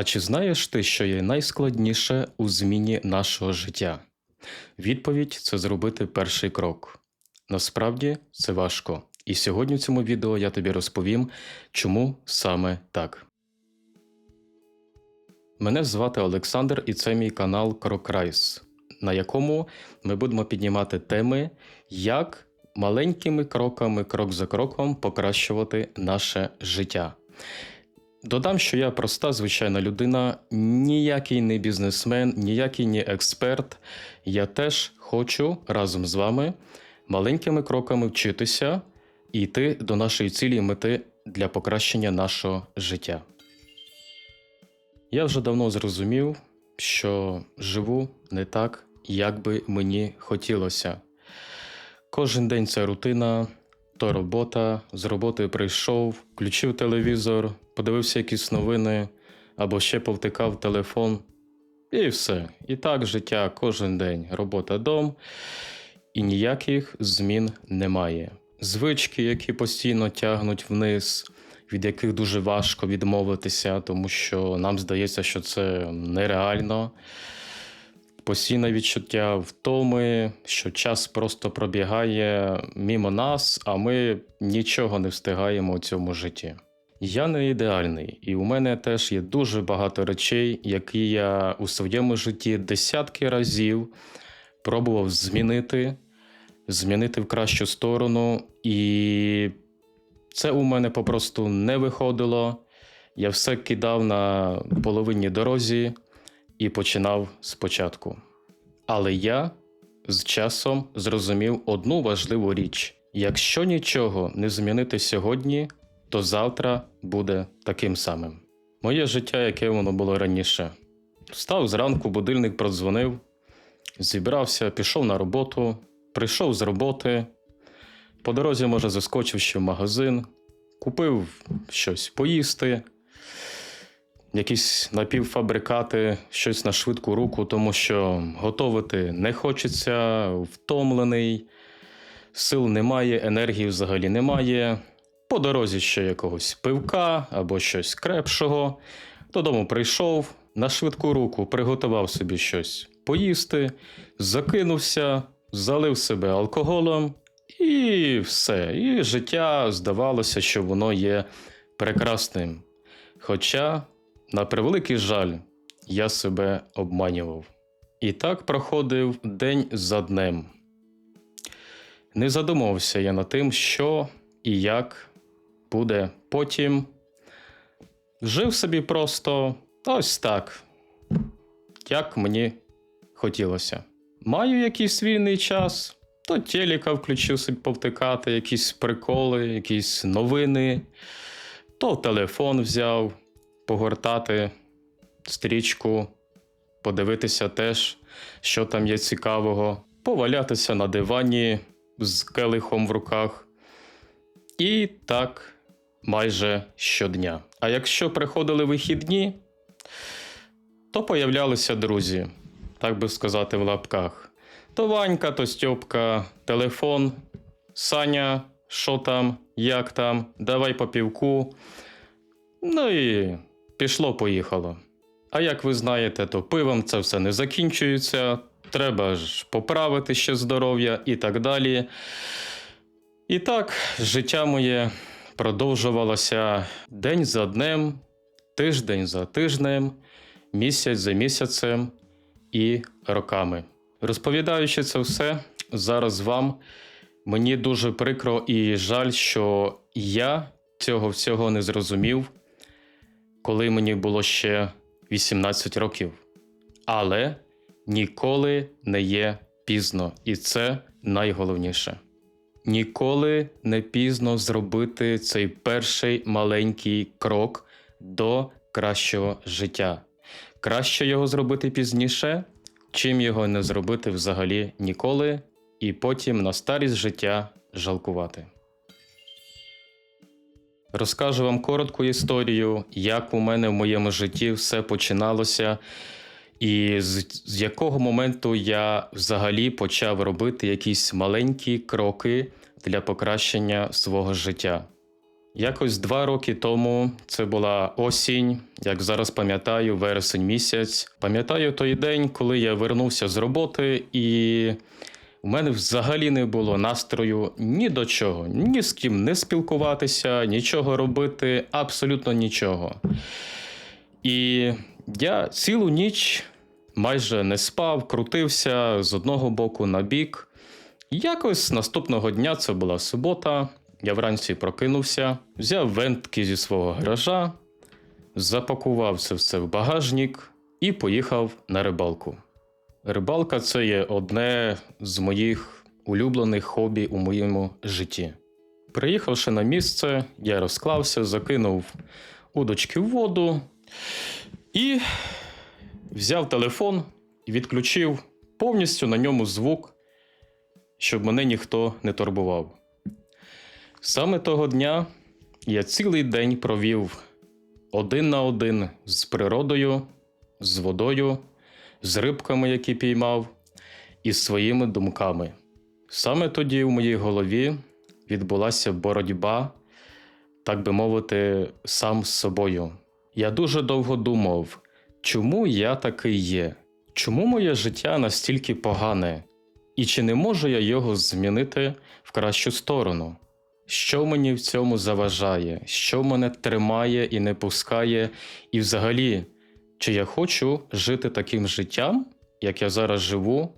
А чи знаєш ти, що є найскладніше у зміні нашого життя? Відповідь це зробити перший крок. Насправді це важко. І сьогодні в цьому відео я тобі розповім, чому саме так. Мене звати Олександр, і це мій канал Крокрайс, на якому ми будемо піднімати теми, як маленькими кроками, крок за кроком, покращувати наше життя. Додам, що я проста звичайна людина, ніякий не бізнесмен, ніякий не експерт. Я теж хочу разом з вами маленькими кроками вчитися і йти до нашої цілі і мети для покращення нашого життя. Я вже давно зрозумів, що живу не так, як би мені хотілося. Кожен день це рутина, то робота, з роботи прийшов, включив телевізор, подивився якісь новини або ще повтикав телефон. І все. І так життя кожен день, робота дом, і ніяких змін немає. Звички, які постійно тягнуть вниз, від яких дуже важко відмовитися, тому що нам здається, що це нереально. Постійне відчуття втоми, що час просто пробігає мімо нас, а ми нічого не встигаємо у цьому житті. Я не ідеальний, і у мене теж є дуже багато речей, які я у своєму житті десятки разів пробував змінити, змінити в кращу сторону, і це у мене попросту не виходило. Я все кидав на половинній дорозі і починав спочатку. Але я з часом зрозумів одну важливу річ: якщо нічого не змінити сьогодні, то завтра буде таким самим. Моє життя, яке воно було раніше. Встав зранку, будильник продзвонив, зібрався, пішов на роботу, прийшов з роботи. По дорозі, може, заскочив ще в магазин, купив щось поїсти, якісь напівфабрикати, щось на швидку руку, тому що готувати не хочеться, втомлений, сил немає, енергії взагалі немає. По дорозі ще якогось пивка або щось крепшого. Додому прийшов, на швидку руку приготував собі щось поїсти, закинувся, залив себе алкоголем і все. І життя здавалося, що воно є прекрасним. Хоча, на превеликий жаль, я себе обманював. І так проходив день за днем. Не задумувався я над тим, що і як буде потім. Жив собі просто ось так, як мені хотілося. Маю якийсь вільний час, то телека включив собі повтикати, якісь приколи, якісь новини, то телефон взяв, погортати стрічку, подивитися теж, що там є цікавого, повалятися на дивані з келихом в руках. І так майже щодня. А якщо приходили вихідні, то появлялися друзі, так би сказати, в лапках. То Ванька, то Стьопка, телефон, Саня, що там, як там, давай по півку. Ну і пішло-поїхало. А як ви знаєте, то пивом це все не закінчується. Треба ж поправити ще здоров'я і так далі. І так, життя моє продовжувалося день за днем, тиждень за тижнем, місяць за місяцем і роками. Розповідаючи це все зараз вам, мені дуже прикро і жаль, що я цього всього не зрозумів, коли мені було ще 18 років. Але ніколи не є пізно, і це найголовніше. Ніколи не пізно зробити цей перший маленький крок до кращого життя. Краще його зробити пізніше, чим його не зробити взагалі ніколи, і потім на старість життя жалкувати. Розкажу вам коротку історію, як у мене в моєму житті все починалося, і з, з якого моменту я взагалі почав робити якісь маленькі кроки для покращення свого життя. Якось два роки тому це була осінь, як зараз пам'ятаю, вересень місяць. Пам'ятаю той день, коли я вернувся з роботи, і у мене взагалі не було настрою ні до чого, ні з ким не спілкуватися, нічого робити, абсолютно нічого. І я цілу ніч майже не спав, крутився з одного боку на бік. Якось наступного дня, це була субота, я вранці прокинувся, взяв вентки зі свого гаража, запакував це все в багажник і поїхав на рибалку. Рибалка це є одне з моїх улюблених хобі у моєму житті. Приїхавши на місце, я розклався, закинув удочки в воду і взяв телефон відключив повністю на ньому звук, щоб мене ніхто не турбував. Саме того дня я цілий день провів один на один з природою, з водою, з рибками, які піймав, і своїми думками. Саме тоді в моїй голові відбулася боротьба, так би мовити, сам з собою. Я дуже довго думав, чому я такий є, чому моє життя настільки погане, і чи не можу я його змінити в кращу сторону? Що мені в цьому заважає, що мене тримає і не пускає, і взагалі, чи я хочу жити таким життям, як я зараз живу,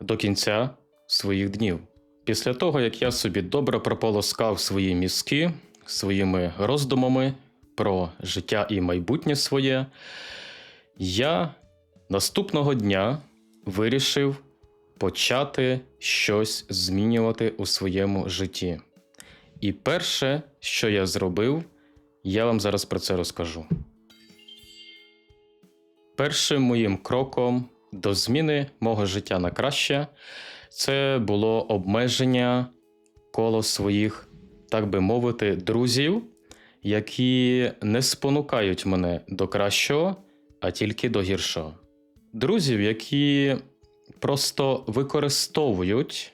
до кінця своїх днів. Після того, як я собі добре прополоскав свої мізки своїми роздумами про життя і майбутнє своє, я наступного дня вирішив почати щось змінювати у своєму житті. І перше, що я зробив, я вам зараз про це розкажу. Першим моїм кроком до зміни мого життя на краще це було обмеження коло своїх, так би мовити, друзів, які не спонукають мене до кращого, а тільки до гіршого. Друзів, які просто використовують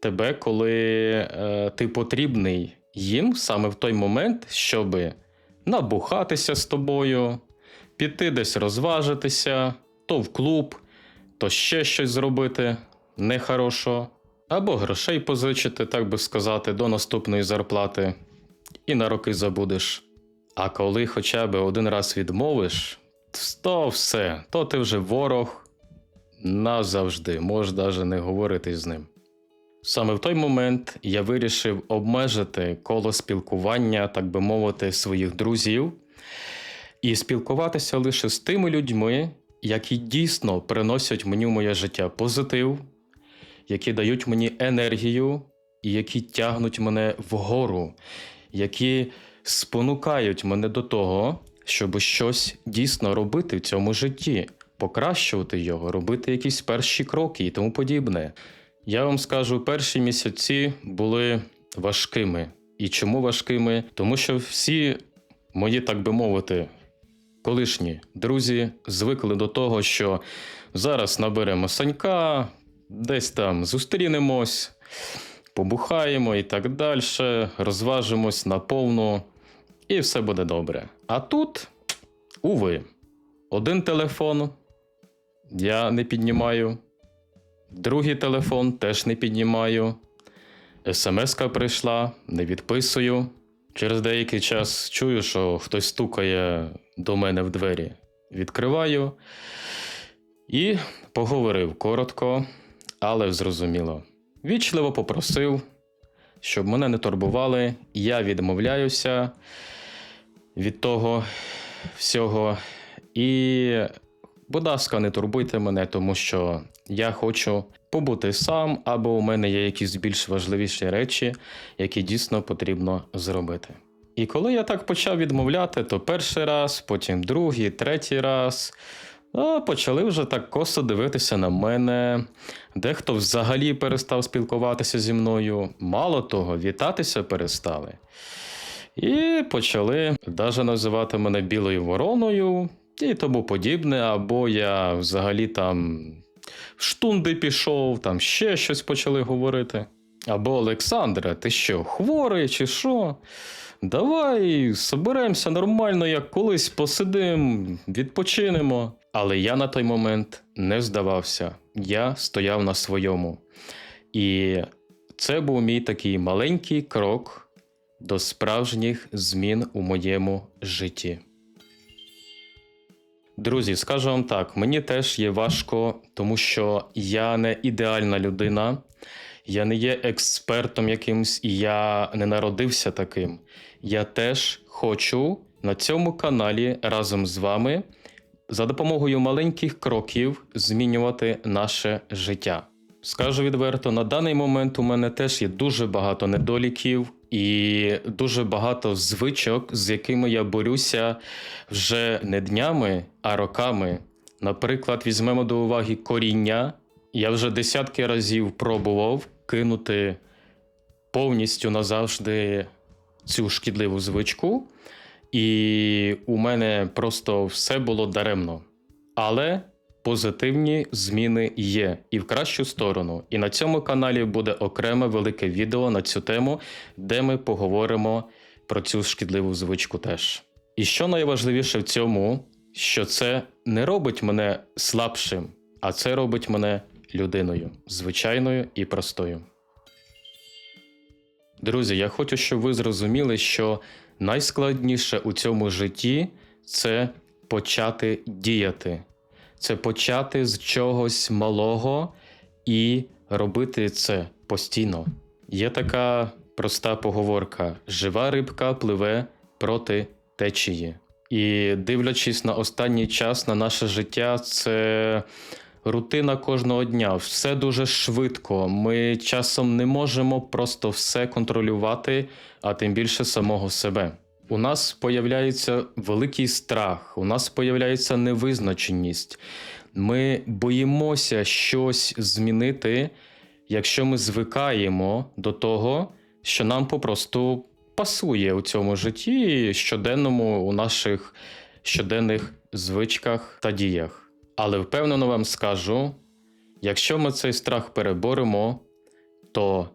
тебе, коли е, ти потрібний їм саме в той момент, щоб набухатися з тобою, піти десь розважитися, то в клуб, то ще щось зробити нехорошого, або грошей позичити, так би сказати, до наступної зарплати, і на роки забудеш. А коли хоча б один раз відмовиш, то все, то ти вже ворог назавжди, можеш навіть не говорити з ним. Саме в той момент я вирішив обмежити коло спілкування, так би мовити, своїх друзів, і спілкуватися лише з тими людьми, які дійсно приносять мені в моє життя позитив, які дають мені енергію і які тягнуть мене вгору, які спонукають мене до того, щоб щось дійсно робити в цьому житті, покращувати його, робити якісь перші кроки і тому подібне. Я вам скажу, перші місяці були важкими. І чому важкими? Тому що всі мої, так би мовити, колишні друзі звикли до того, що зараз наберемо санька, десь там зустрінемось, побухаємо і так далі, розважимось наповну, і все буде добре. А тут, уви, один телефон я не піднімаю. Другий телефон теж не піднімаю. СМС-ка прийшла, не відписую. Через деякий час чую, що хтось стукає до мене в двері. Відкриваю і поговорив коротко, але зрозуміло. Вічливо попросив, щоб мене не турбували. Я відмовляюся від того всього. І Будь ласка, не турбуйте мене, тому що я хочу побути сам, або у мене є якісь більш важливіші речі, які дійсно потрібно зробити. І коли я так почав відмовляти, то перший раз, потім другий, третій раз. А почали вже так косо дивитися на мене. Дехто взагалі перестав спілкуватися зі мною. Мало того, вітатися перестали. І почали навіть називати мене білою вороною і тому подібне. Або я взагалі там в штунди пішов, там ще щось почали говорити. Або Олександре, ти що, хворий чи що? давай соберемося нормально, як колись посидимо, відпочинемо. Але я на той момент не здавався. Я стояв на своєму. І це був мій такий маленький крок до справжніх змін у моєму житті. Друзі, скажу вам так, мені теж є важко, тому що я не ідеальна людина, я не є експертом якимсь, і я не народився таким. Я теж хочу на цьому каналі разом з вами за допомогою маленьких кроків змінювати наше життя. Скажу відверто, на даний момент у мене теж є дуже багато недоліків і дуже багато звичок, з якими я борюся вже не днями, а роками. Наприклад, візьмемо до уваги коріння. Я вже десятки разів пробував кинути повністю назавжди цю шкідливу звичку, і у мене просто все було даремно. Але позитивні зміни є і в кращу сторону. І на цьому каналі буде окреме велике відео на цю тему, де ми поговоримо про цю шкідливу звичку теж. І що найважливіше в цьому, що це не робить мене слабшим, а це робить мене людиною, звичайною і простою. Друзі, я хочу, щоб ви зрозуміли, що найскладніше у цьому житті це почати діяти, це почати з чогось малого і робити це постійно. Є така проста поговорка: жива рибка пливе проти течії. І дивлячись на останній час на наше життя, це рутина кожного дня. Все дуже швидко. Ми часом не можемо просто все контролювати, а тим більше самого себе. У нас появляється великий страх, у нас появляється невизначеність. Ми боїмося щось змінити, якщо ми звикаємо до того, що нам попросту пасує у цьому житті щоденному у наших щоденних звичках та діях. Але впевнено вам скажу: якщо ми цей страх переборемо, то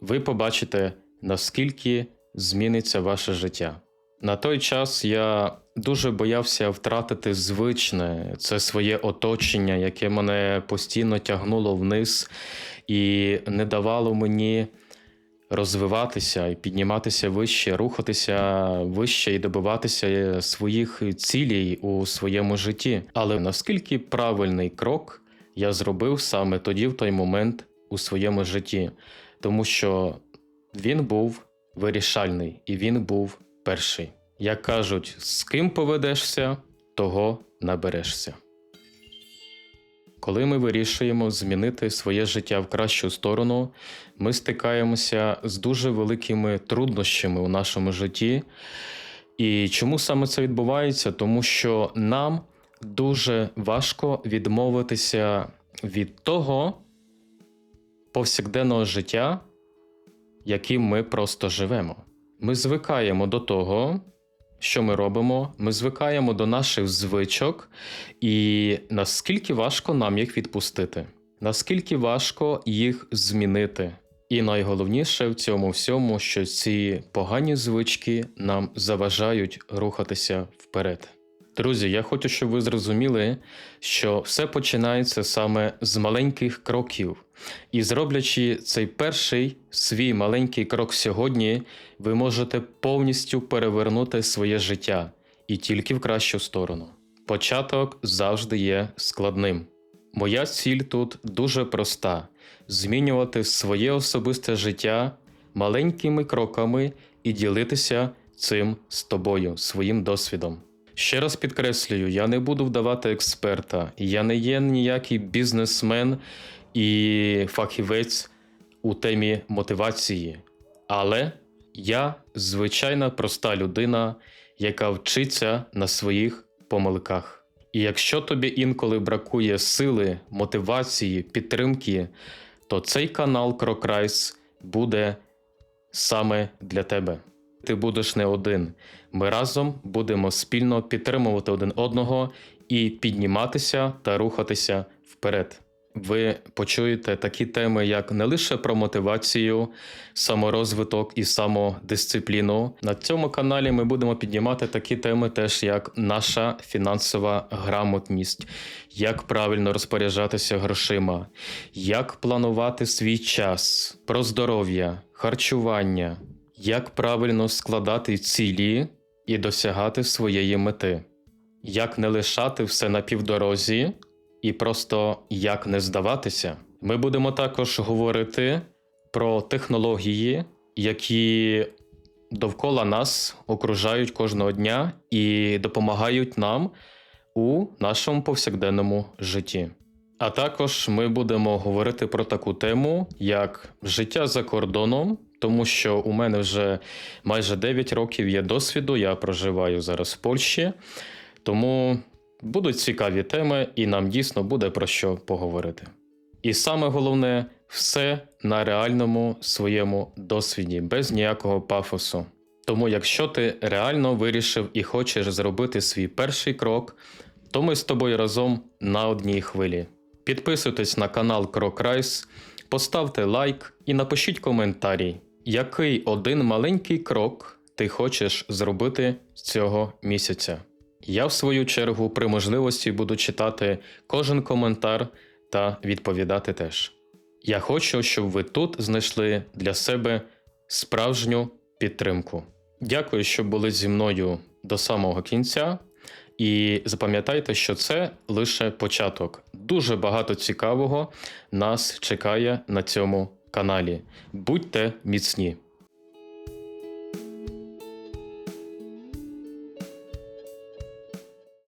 ви побачите, наскільки зміниться ваше життя. На той час я дуже боявся втратити звичне, це своє оточення, яке мене постійно тягнуло вниз і не давало мені розвиватися і підніматися вище, рухатися вище і добиватися своїх цілей у своєму житті. Але наскільки правильний крок я зробив саме тоді, в той момент у своєму житті, тому що він був вирішальний і він був перший. Як кажуть, з ким поведешся, того наберешся. Коли ми вирішуємо змінити своє життя в кращу сторону, ми стикаємося з дуже великими труднощами у нашому житті. І чому саме це відбувається? Тому що нам дуже важко відмовитися від того повсякденного життя, яким ми просто живемо. Ми звикаємо до того, що ми робимо, ми звикаємо до наших звичок, і наскільки важко нам їх відпустити, наскільки важко їх змінити. І найголовніше в цьому всьому, що ці погані звички нам заважають рухатися вперед. Друзі, я хочу, щоб ви зрозуміли, що все починається саме з маленьких кроків. І зроблячи цей перший свій маленький крок сьогодні, ви можете повністю перевернути своє життя і тільки в кращу сторону. Початок завжди є складним. Моя ціль тут дуже проста: змінювати своє особисте життя маленькими кроками і ділитися цим з тобою, своїм досвідом. Ще раз підкреслюю, я не буду вдавати експерта, я не є ніякий бізнесмен і фахівець у темі мотивації, але я звичайна проста людина, яка вчиться на своїх помилках. І якщо тобі інколи бракує сили, мотивації, підтримки, то цей канал Крокрайс буде саме для тебе. Ти будеш не один. Ми разом будемо спільно підтримувати один одного і підніматися та рухатися вперед. Ви почуєте такі теми, як не лише про мотивацію, саморозвиток і самодисципліну. На цьому каналі ми будемо піднімати такі теми, теж як наша фінансова грамотність, як правильно розпоряджатися грошима, як планувати свій час, про здоров'я, харчування, як правильно складати цілі і досягати своєї мети, як не лишати все на півдорозі і просто як не здаватися. Ми будемо також говорити про технології, які довкола нас окружають кожного дня і допомагають нам у нашому повсякденному житті. А також ми будемо говорити про таку тему, як життя за кордоном, тому що у мене вже майже 9 років є досвіду, я проживаю зараз в Польщі, тому будуть цікаві теми, і нам дійсно буде про що поговорити. І саме головне все на реальному своєму досвіді, без ніякого пафосу. Тому, якщо ти реально вирішив і хочеш зробити свій перший крок, то ми з тобою разом на одній хвилі. Підписуйтесь на канал Крок Райс, поставте лайк і напишіть коментарі, який один маленький крок ти хочеш зробити з цього місяця. Я, в свою чергу, при можливості буду читати кожен коментар та відповідати теж. Я хочу, щоб ви тут знайшли для себе справжню підтримку. Дякую, що були зі мною до самого кінця. І запам'ятайте, що це лише початок. Дуже багато цікавого нас чекає на цьому каналі. Будьте міцні!